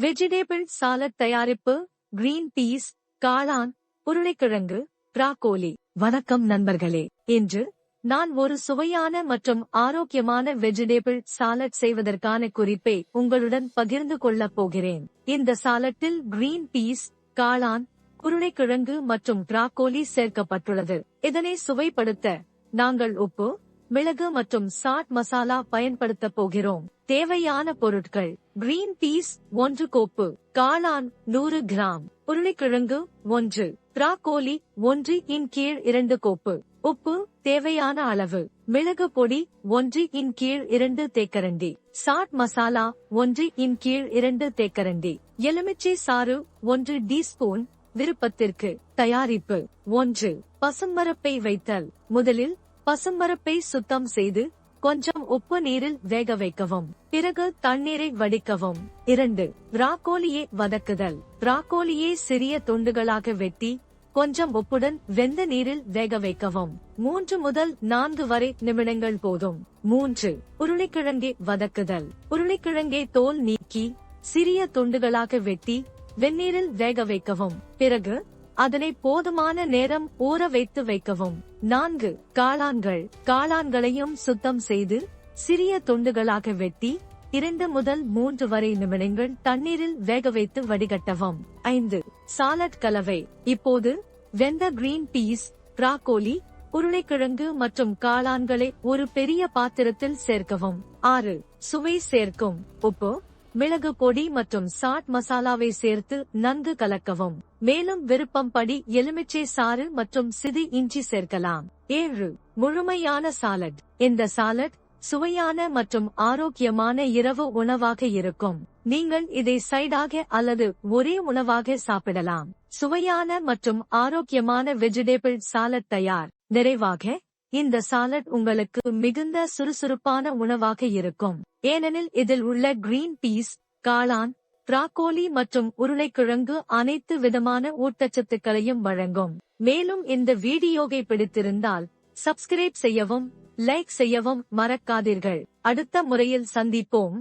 Vegetable salad தயாரிப்பு green peas காளான் உருளைக்கிழங்கு பிராக்கோலி வணக்கம் நண்பர்களே. இன்று நான் ஒரு சுவையான மற்றும் ஆரோக்கியமான வெஜிடேபிள் சாலட் செய்வதற்கான குறிப்பை உங்களுடன் பகிர்ந்து கொள்ளப் போகிறேன். இந்த சாலட்டில் கிரீன் பீஸ் காளான் உருளைக்கிழங்கு மற்றும் பிராக்கோலி சேர்க்கப்பட்டுள்ளது. இதனை சுவைப்படுத்த நாங்கள் உப்பு மிளகு மற்றும் சாட் மசாலா பயன்படுத்தப் போகிறோம். தேவையான பொருட்கள் கிரீன் பீஸ் ஒன்று கோப்பு காளான் நூறு கிராம் உருளைக்கிழங்கு ஒன்று திராக்கோலி ஒன்று இன் கீழ் இரண்டு கோப்பு உப்பு தேவையான அளவு மிளகு பொடி ஒன்று இன் கீழ் இரண்டு தேக்கரண்டி சாட் மசாலா ஒன்று இன் கீழ் இரண்டு தேக்கரண்டி எலுமிச்சை சாறு ஒன்று டீஸ்பூன் விருப்பத்திற்கு தயாரிப்பு ஒன்று பசுமரப்பை வைத்தல் முதலில் பசும்பரப்பை சுத்தம் செய்து கொஞ்சம் உப்பு நீரில் வேக வைக்கவும். பிறகு தண்ணீரை வடிக்கவும். இரண்டு ராக்கோலியை வதக்குதல். ராக்கோலியை சிறிய துண்டுகளாக வெட்டி கொஞ்சம் உப்புடன் வெந்த நீரில் வேக வைக்கவும். மூன்று முதல் நான்கு வரை நிமிடங்கள் போதும். மூன்று உருளைக்கிழங்கை வதக்குதல். உருளைக்கிழங்கை தோல் நீக்கி சிறிய துண்டுகளாக வெட்டி வெந்நீரில் வேக வைக்கவும். பிறகு அதனை போதுமான நேரம் ஊற வைத்து வைக்கவும். நான்கு காளான்கள். காளான்களையும் சுத்தம் செய்து சிறிய துண்டுகளாக வெட்டி இரண்டு முதல் மூன்று வரை நிமிடங்கள் தண்ணீரில் வேக வைத்து வடிகட்டவும். ஐந்து சாலட் கலவை. இப்போது வெந்த கிரீன் பீஸ் பிராக்கோலி உருளைக்கிழங்கு மற்றும் காளான்களை ஒரு பெரிய பாத்திரத்தில் சேர்க்கவும். ஆறு சுவை சேர்க்கும். உப்பு மிளகு பொடி மற்றும் சாட் மசாலாவை சேர்த்து நன்கு கலக்கவும். மேலும் விருப்பம் படி எலுமிச்சை சாறு மற்றும் சிதி இஞ்சி சேர்க்கலாம். ஏழு. முழுமையான சாலட். இந்த சாலட் சுவையான மற்றும் ஆரோக்கியமான இரவு உணவாக இருக்கும். நீங்கள் இதை சைடாக அல்லது ஒரே உணவாக சாப்பிடலாம். சுவையான மற்றும் ஆரோக்கியமான வெஜிடேபிள் சாலட் தயார். நிறைவாக இந்த சாலட் உங்களுக்கு மிகுந்த சுறுசுறுப்பான உணவாக இருக்கும். ஏனெனில் இதில் உள்ள கிரீன் பீஸ் காளான் பிராக்கோலி மற்றும் உருளைக்கிழங்கு அனைத்து விதமான ஊட்டச்சத்துக்களையும் வழங்கும். மேலும் இந்த வீடியோவை பிடித்திருந்தால் சப்ஸ்கிரைப் செய்யவும் லைக் செய்யவும் மறக்காதீர்கள். அடுத்த முறையில் சந்திப்போம்.